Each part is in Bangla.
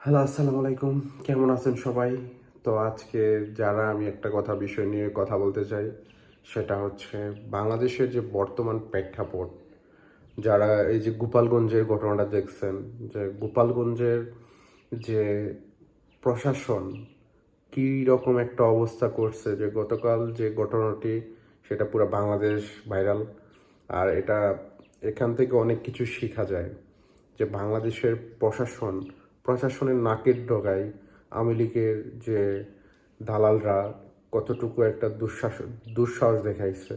হ্যালো, আসসালামু আলাইকুম। কেমন আছেন সবাই? তো আজকে যারা আমি একটা কথা, বিষয় নিয়ে কথা বলতে চাই, সেটা হচ্ছে বাংলাদেশের যে বর্তমান প্রেক্ষাপট, যারা এই যে গোপালগঞ্জের ঘটনাটা দেখছেন, যে গোপালগঞ্জের যে প্রশাসন কী রকম একটা অবস্থা করছে, যে গতকাল যে ঘটনাটি, সেটা পুরো বাংলাদেশ ভাইরাল। আর এটা এখান থেকে অনেক কিছু শেখা যায়, যে বাংলাদেশের প্রশাসন প্রশাসনের নাকের ডগায় আওয়ামী লীগের যে দালালরা কতটুকু একটা দুঃশাসন দুঃসাহস দেখাইছে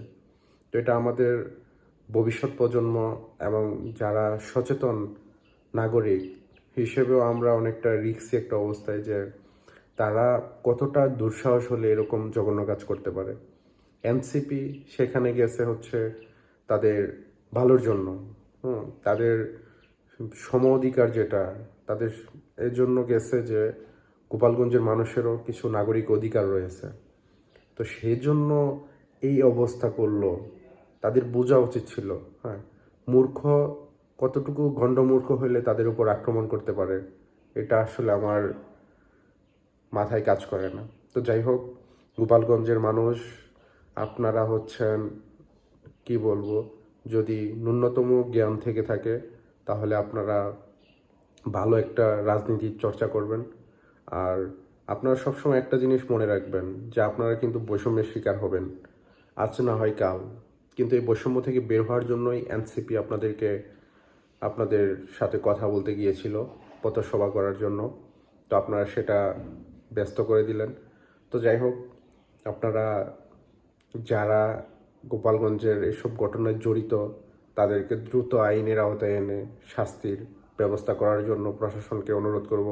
তো এটা আমাদের ভবিষ্যৎ প্রজন্ম এবং যারা সচেতন নাগরিক হিসেবেও আমরা অনেকটা রিক্সি একটা অবস্থায় যে তারা কতটা দুঃসাহস হলে এরকম জঘন্য কাজ করতে পারে এনসিপি সেখানে গেছে হচ্ছে তাদের ভালোর জন্য হুম তাদের সম অধিকার যেটা তাদের এর জন্য গেছে যে গোপালগঞ্জের মানুষেরও কিছু নাগরিক অধিকার রয়েছে। তো সেই জন্য এই অবস্থা করল। তাদের বোঝা উচিত ছিল হ্যাঁ। মূর্খ, কতটুকু গণ্ডমূর্খ হলে তাদের উপর আক্রমণ করতে পারে, এটা আসলে আমার মাথায় কাজ করে না। তো যাই হোক, গোপালগঞ্জের মানুষ, আপনারা হচ্ছেন, কি বলব, যদি ন্যূনতম জ্ঞান থেকে থাকে, তাহলে আপনারা ভালো একটা রাজনীতির চর্চা করবেন। আর আপনারা সবসময় একটা জিনিস মনে রাখবেন যে আপনারা কিন্তু বৈষম্যের শিকার হবেন। আজ না হয় কাল। কিন্তু এই বৈষম্য থেকে বের হওয়ার জন্যই এনসিপি আপনাদেরকে আপনাদের সাথে কথা বলতে গিয়েছিল, পথসভা করার জন্য। তো আপনারা সেটা ব্যস্ত করে দিলেন। তো যাই হোক, আপনারা যারা গোপালগঞ্জের এসব ঘটনায় জড়িত, তাদেরকে দ্রুত আইনের আওতায় এনে শাস্তির ব্যবস্থা করার জন্য প্রশাসনকে অনুরোধ করব।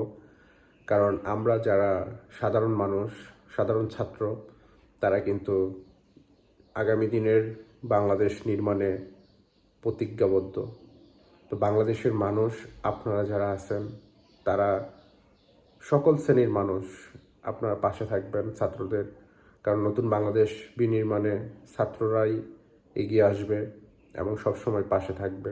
কারণ আমরা যারা সাধারণ মানুষ, সাধারণ ছাত্র, তারা কিন্তু আগামী দিনের বাংলাদেশ নির্মাণে প্রতিজ্ঞাবদ্ধ। তো বাংলাদেশের মানুষ, আপনারা যারা আছেন, তারা সকল শ্রেণির মানুষ, আপনারা পাশে থাকবেন ছাত্রদের। কারণ নতুন বাংলাদেশ বিনির্মাণে ছাত্ররাই এগিয়ে আসবে এবং সবসময় পাশে থাকবে।